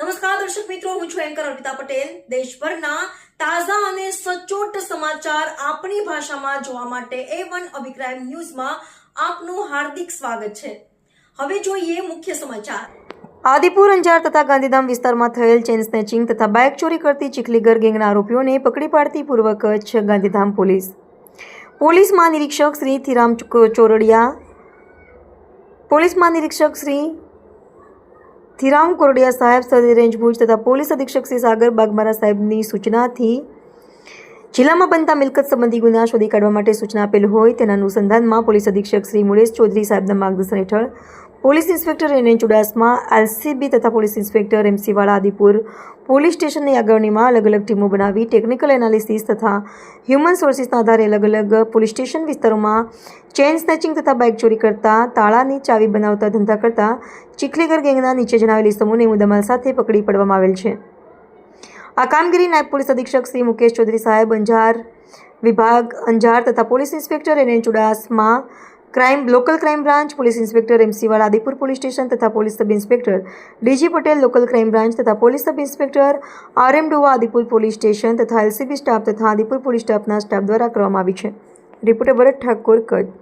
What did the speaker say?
નમસ્કાર, દર્શક મિત્રો, હું છું એન્કર અર્પિતા પટેલ. દેશભરના તાજા અને સચોટ સમાચાર આપણી ભાષામાં જોવા માટે એ વન અભિપ્રાય ન્યૂઝમાં આપનું હાર્દિક સ્વાગત છે. હવે જોઈએ મુખ્ય સમાચાર. આદિપુર, અંજાર તથા ગાંધીધામ વિસ્તારમાં થયેલ ચેન સ્નેચિંગ તથા બાઇક ચોરી કરતી ચીખલીગર ગેંગના આરોપીઓને પકડી પાડતી પૂર્વ કચ્છ ગાંધીધામ પોલીસ. પોલીસ મહાનિરીક્ષક શ્રી થીરામ ચોરડિયા પોલીસ મહાનિરીક્ષક શ્રી થીરામ કોરડિયા સાહેબ સદી રેન્જ ભુજ તથા પોલીસ અધિક્ષક શ્રી સાગર બાગમારા સાહેબની સૂચનાથી જિલ્લામાં બનતા મિલકત સંબંધી ગુના શોધી કાઢવા માટે સૂચના આપેલ હોય તેના અનુસંધાનમાં પોલીસ અધિક્ષક શ્રી મુરેશ ચૌધરી સાહેબના માર્ગદર્શન હેઠળ police inspector N Chudasama LCB તથા પોલીસ ઇન્સ્પેક્ટર એમસીવાળા આદિપુર પોલીસ સ્ટેશનની આગળનીમાં અલગ અલગ ટીમો બનાવી ટેકનિકલ એનાલિસિસ તથા હ્યુમન સોર્સિસના આધારે અલગ અલગ પોલીસ સ્ટેશન વિસ્તારોમાં ચેન સ્નેચિંગ તથા બાઇક ચોરી કરતા, તાળાની ચાવી બનાવતા, ધંધા કરતા ચીખલીગર ગેંગના નીચે જણાવેલી સમૂહને મુદ્દામાલ સાથે પકડી પાડવામાં આવેલ છે. આ કામગીરી નાયબ પોલીસ અધિક્ષક શ્રી મુકેશ ચૌધરી સાહેબ, અંજાર વિભાગ, અંજાર તથા police inspector N Chudasama crime local crime branch police inspector એમસીવાળા Adipur police station તથા police sub inspector D G Patel local crime branch તથા police sub inspector R M Dova Adipur police station તથા LCB staff તથા Adipur police સ્ટાફના staff દ્વારા કરવામાં આવી છે reporter ભરત ઠાકોર કચ્છ